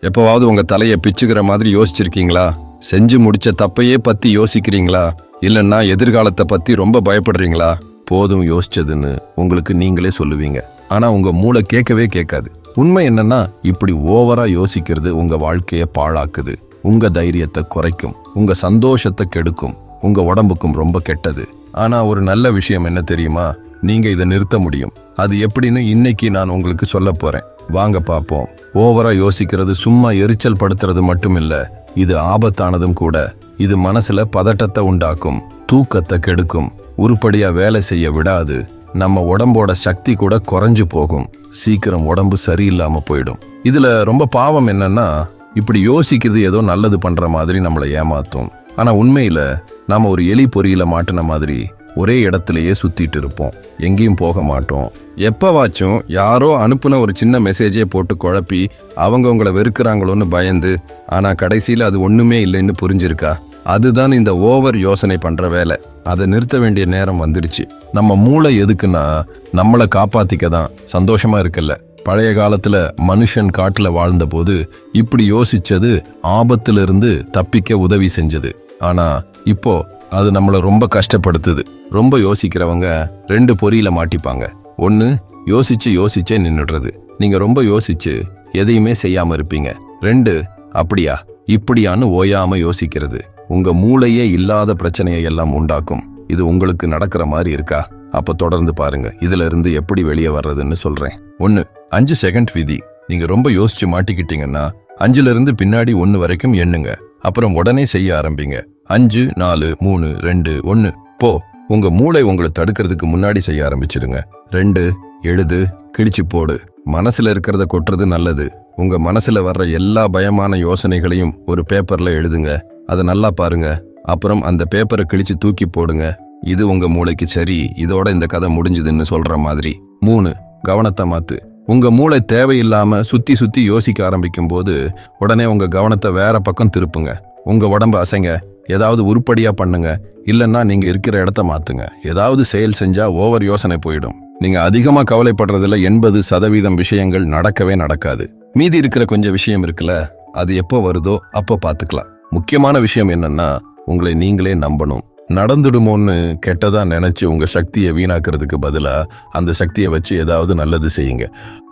எப்போவாவது உங்க தலையை பிச்சுக்கிற மாதிரி யோசிச்சிருக்கீங்களா? செஞ்சு முடிச்ச தப்பையே பத்தி யோசிக்கிறீங்களா? இல்லைன்னா எதிர்காலத்தை பத்தி ரொம்ப பயப்படுறீங்களா? போதும் யோசிச்சதுன்னு உங்களுக்கு நீங்களே சொல்லுவீங்க. ஆனா உங்க மூளை கேட்கவே கேட்காது. உண்மை என்னன்னா இப்படி ஓவரா யோசிக்கிறது உங்க வாழ்க்கைய பாழாக்குது. உங்க தைரியத்தை குறைக்கும். உங்க சந்தோஷத்தை கெடுக்கும். உங்க உடம்புக்கும் ரொம்ப கெட்டது. ஆனா ஒரு நல்ல விஷயம் என்ன தெரியுமா? நீங்க இதை நிறுத்த முடியும். அது எப்படின்னு இன்னைக்கு நான் உங்களுக்கு சொல்ல போறேன். வாங்க பார்ப்போம் ஓவரா யோசிக்கிறது சும்மா எரிச்சல் படுத்துறது மட்டும் இல்ல இது ஆபத்தானதும் கூட. இது மனசுல பதட்டத்தை உண்டாக்கும் தூக்கத்தை கெடுக்கும். உருப்படியா வேலை செய்ய விடாது. நம்ம உடம்போட சக்தி கூட குறைஞ்சு போகும். சீக்கிரம் உடம்பு சரியில்லாம போயிடும். இதுல ரொம்ப பாவம் என்னன்னா இப்படி யோசிக்கிறது ஏதோ நல்லது பண்ற மாதிரி நம்மளை ஏமாத்தும். ஆனா உண்மையில நாம ஒரு எலி பொறியில மாட்டின மாதிரி ஒரே இடத்துலையே சுற்றிட்டு இருப்போம். எங்கேயும் போக மாட்டோம். எப்போவாச்சும் யாரோ அனுப்புன ஒரு சின்ன மெசேஜே போட்டு குழப்பி அவங்க உங்களை வெறுக்கிறாங்களோன்னு பயந்து ஆனால் கடைசியில் அது ஒன்றுமே இல்லைன்னு புரிஞ்சிருக்கா? அதுதான் இந்த ஓவர் யோசனை பண்ணுற வேலை. அதை நிறுத்த வேண்டிய நேரம் வந்துடுச்சு. நம்ம மூளை எதுக்குன்னா நம்மளை காப்பாற்றிக்க தான் சந்தோஷமாக இருக்குல்ல. பழைய காலத்தில் மனுஷன் காட்டில் வாழ்ந்தபோது இப்படி யோசித்தது ஆபத்திலிருந்து தப்பிக்க உதவி செஞ்சது. ஆனால் இப்போ அது நம்மளை ரொம்ப கஷ்டப்படுத்துது. ரொம்ப யோசிக்கிறவங்க ரெண்டு பொறியில மாட்டிப்பாங்க. ஒன்று யோசிச்சு யோசிச்சே நின்றுடுறது நீங்க ரொம்ப யோசிச்சு எதையுமே செய்யாம இருப்பீங்க. ரெண்டு அப்படியா இப்படியான்னு ஓயாம யோசிக்கிறது உங்க மூளையே இல்லாத பிரச்சனையை எல்லாம் உண்டாக்கும். இது உங்களுக்கு நடக்கிற மாதிரி இருக்கா? அப்ப தொடர்ந்து பாருங்க. இதுல இருந்து எப்படி வெளியே வர்றதுன்னு சொல்றேன். ஒன்னு அஞ்சு செகண்ட் விதி. நீங்க ரொம்ப யோசிச்சு மாட்டிக்கிட்டீங்கன்னா அஞ்சுல இருந்து பின்னாடி ஒன்னு வரைக்கும் எண்ணுங்க. அப்புறம் உடனே செய்ய ஆரம்பிங்க. அஞ்சு நாலு மூணு ரெண்டு ஒன்று போ. உங்கள் மூளை உங்களை தடுக்கிறதுக்கு முன்னாடி செய்ய ஆரம்பிச்சிடுங்க. ரெண்டு எழுது கிழிச்சு போடு. மனசில் இருக்கிறத கொட்டுறது நல்லது. உங்கள் மனசில் வர்ற எல்லா பயமான யோசனைகளையும் ஒரு பேப்பரில் எழுதுங்க. அதை நல்லா பாருங்க. அப்புறம் அந்த பேப்பரை கிழிச்சு தூக்கி போடுங்க. இது உங்கள் மூளைக்கு சரி இதோட இந்த கதை முடிஞ்சுதுன்னு சொல்கிற மாதிரி. மூணு கவனத்தை மாற்று உங்கள் மூளை தேவையில்லாமல் சுற்றி சுற்றி யோசிக்க ஆரம்பிக்கும் போது உடனே உங்கள் கவனத்தை வேற பக்கம் திருப்புங்க. உங்கள் உடம்ப அசைங்க. ஏதாவது உருப்படியாக பண்ணுங்க. இல்லைன்னா நீங்கள் இருக்கிற இடத்த மாற்றுங்க ஏதாவது செயல் செஞ்சால் ஓவர் யோசனை போயிடும். நீங்கள் அதிகமாக கவலைப்படுறதுல எண்பது சதவீதம் விஷயங்கள் நடக்கவே நடக்காது. மீதி இருக்கிற கொஞ்சம் விஷயம் இருக்குல்ல அது எப்போ வருதோ அப்போ பார்த்துக்கலாம் முக்கியமான விஷயம் என்னன்னா உங்களை நீங்களே நம்பணும். நடந்துடுமோன்னு கெட்டதாக நினச்சி உங்கள் சக்தியை வீணாக்குறதுக்கு பதிலாக அந்த சக்தியை வச்சு ஏதாவது நல்லது செய்யுங்க.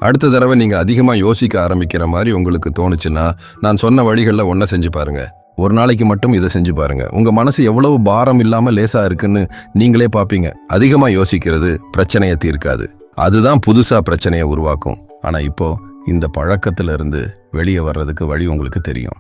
அடுத்த தடவை நீங்கள் அதிகமாக யோசிக்க ஆரம்பிக்கிற மாதிரி உங்களுக்கு தோணுச்சுன்னா நான் சொன்ன வழிகளில் ஒன்றை செஞ்சு பாருங்கள் ஒரு நாளைக்கு மட்டும் இதை செஞ்சு பாருங்க. உங்க மனசு எவ்வளவு பாரம் இல்லாம லேசா இருக்குன்னு நீங்களே பாப்பீங்க. அதிகமா யோசிக்கிறது பிரச்சனையை தீர்க்காது. அதுதான் புதுசா பிரச்சனையை உருவாக்கும். ஆனா இப்போ இந்த பழக்கத்திலிருந்து வெளியே வர்றதுக்கு வழி உங்களுக்கு தெரியும்.